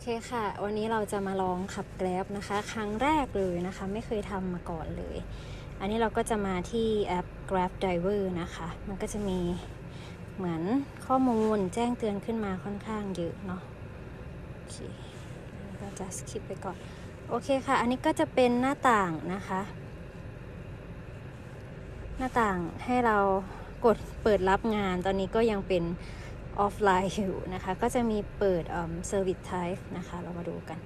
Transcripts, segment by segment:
โอเคค่ะ วันนี้เราจะมาลองขับแกร็บนะคะ ครั้งแรกเลยนะคะ ไม่เคยทำมาก่อนเลย อันนี้เราก็จะมาที่แอป Grab Driver นะคะ มันก็จะมีเหมือนข้อมูลแจ้งเตือนขึ้นมาค่อนข้างเยอะเนาะโอเคก็จะสคิปไปก่อน โอเคค่ะ อันนี้ก็จะเป็นหน้าต่างนะคะ หน้าต่างให้เรากดเปิดรับงาน ตอนนี้ก็ยังเป็น ออฟไลน์อยู่นะคะ ก็จะมีเปิดเอ่อ service type นะคะ เรามาดูกัน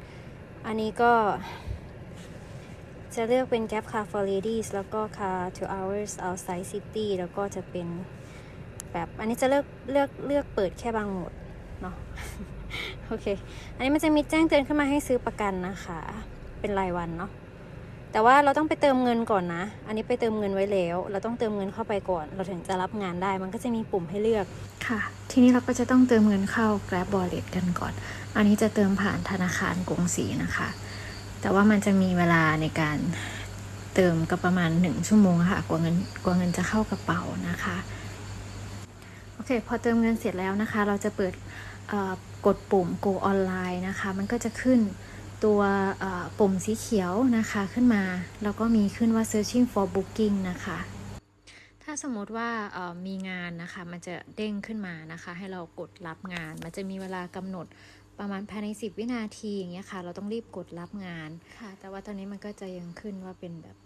อันนี้ก็ จะเลือกเป็น Gap Car for Ladies แล้วก็ Car to Hours Outside City แล้วก็จะเป็นแบบ อันนี้จะเลือกเลือกเลือกเปิดแค่บางโหมดเนาะโอเค อันนี้มันจะมีแจ้งเตือนขึ้นมาให้ซื้อประกันนะคะ เป็นรายวันเนาะ แต่ว่าเราต้องไปเติมเงินก่อนนะ อันนี้ไปเติมเงินไว้แล้ว เราต้องเติมเงินเข้าไปก่อน เราถึงจะรับงานได้ มันก็จะมีปุ่มให้เลือก ค่ะ ทีนี้เราก็จะต้องเติมเงินเข้า Grab Wallet กันก่อน อันนี้จะเติมผ่านธนาคารกรุงศรีนะคะ แต่ว่ามันจะมีเวลาในการเติมก็ประมาณ 1 ชั่วโมงค่ะ กว่าเงินกว่าเงินจะเข้ากระเป๋านะคะ โอเค พอเติมเงินเสร็จแล้วนะคะ เราจะเปิดกดปุ่ม go online นะคะ มันก็จะขึ้น ตัวเอ่อปุ่มสีเขียวนะคะขึ้นมา แล้วก็มีขึ้นว่า searching for booking นะคะ ถ้าสมมติว่าเอ่อมีงานนะคะ มันจะเด้งขึ้นมานะคะ ให้เรากดรับงาน มันจะมีเวลากำหนดประมาณภายใน 10 วินาทีอย่างเงี้ยค่ะ เราต้องรีบกดรับงานค่ะ แต่ว่าตอนนี้มันก็จะยังขึ้นว่าเป็นแบบ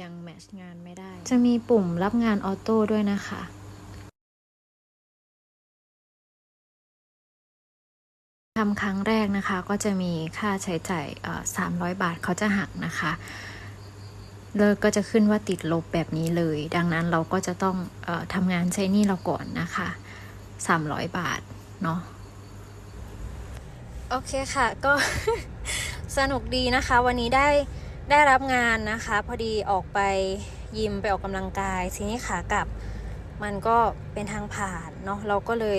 ยังแมชงานไม่ได้ จะมีปุ่มรับงานออโต้ด้วยนะคะ ทำครั้งแรกนะคะก็จะมีค่าใช้จ่ายเอ่อ300บาทเขาจะหักนะคะเลิกก็จะขึ้นว่าติดลบแบบนี้เลย ดังนั้นเราก็จะต้องออทำงานใช้หนี้เราก่อนนะคะ300 บาท เนาะโอเคค่ะ ก็สนุกดีนะคะ วันนี้ได้ได้รับงานนะคะ พอดีออกไปยิมไปออกกำลังกาย ทีนี้ขากลับมันก็เป็นทางผ่านเนาะเราก็เลย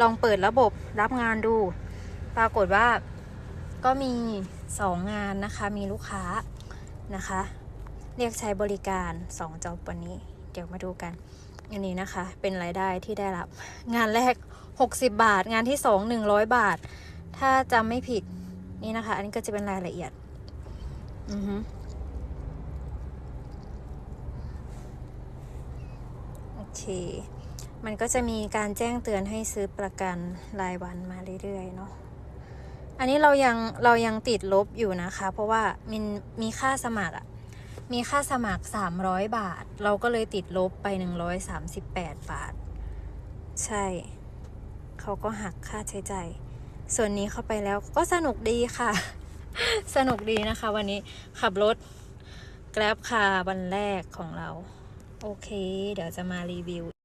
ลองเปิดระบบรับงานดู ปรากฏว่าก็มีสองงานนะคะ มีลูกค้านะคะ เรียกใช้บริการสองจอบวันนี้ เดี๋ยวมาดูกัน อันนี้นะคะ เป็นรายได้ที่ได้รับ งานแรก 60 บาท งานที่สอง100 บาท ถ้าจำไม่ผิดนี่นะคะ อันนี้ก็จะเป็นรายละเอียด อือฮึโอเค มันก็จะมีการแจ้งเตือนให้ซื้อประกันรายวันมาเรื่อยๆเนาะ อันนี้เรายังเรายังติดลบอยู่นะคะ เพราะว่ามันมีค่าสมัครอะมีค่าสมัคร 300 บาท เราก็เลยติดลบไป 138 บาท ใช่ เขาก็หักค่าใช้จ่ายส่วนนี้เข้าไปแล้วก็สนุกดีค่ะ สนุกดีนะคะ วันนี้ขับรถ Grab คาวันแรกของเรา โอเค เดี๋ยวจะมารีวิว